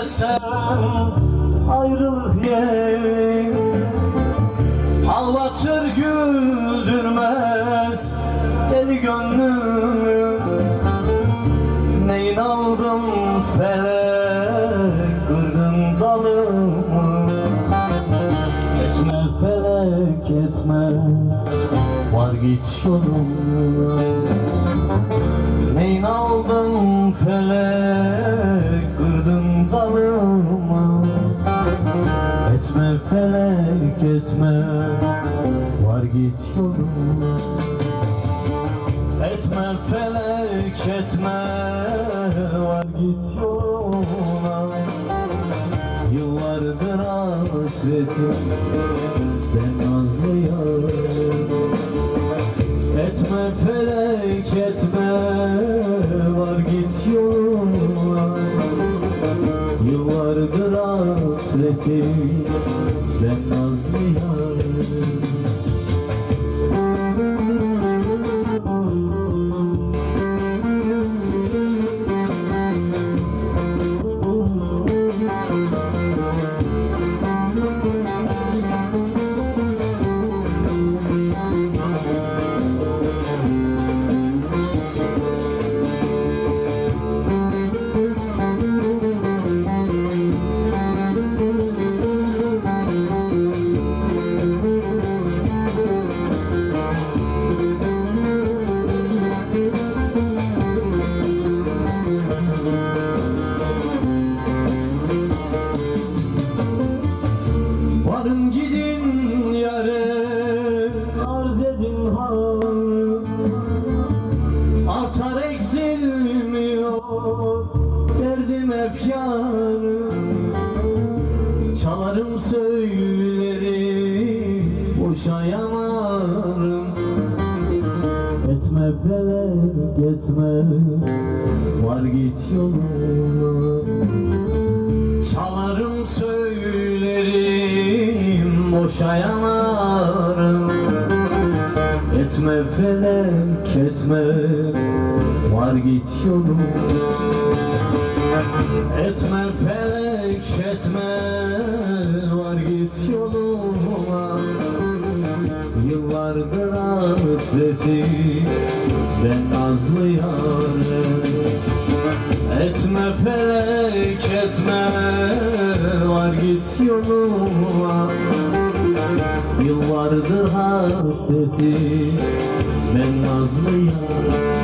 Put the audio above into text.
desem ayrılık yer Ağlatır güldürmez deli gönlüm. Neyin aldım felek kırdın dalımı? Etme felek etme. Var git yoluna Neyin aldım felek etme var git yoluna Etme felek etme var git yoluna Yıllardır hasretim ben nazlı yarım Etme felek etme var git yoluna Yıllardır hasretim ben nazlı yarım Çalarım söylerim boşa yanarım. Etme felek etme var git yoluna Çalarım söylerim boşa yanarım Etme felek etme var git yoluna Etme felek var git yoluma. Yıllardır hasreti ben nazlı yarım Etme felek etme. Var git yoluma Yıllardır hasreti ben nazlı yarım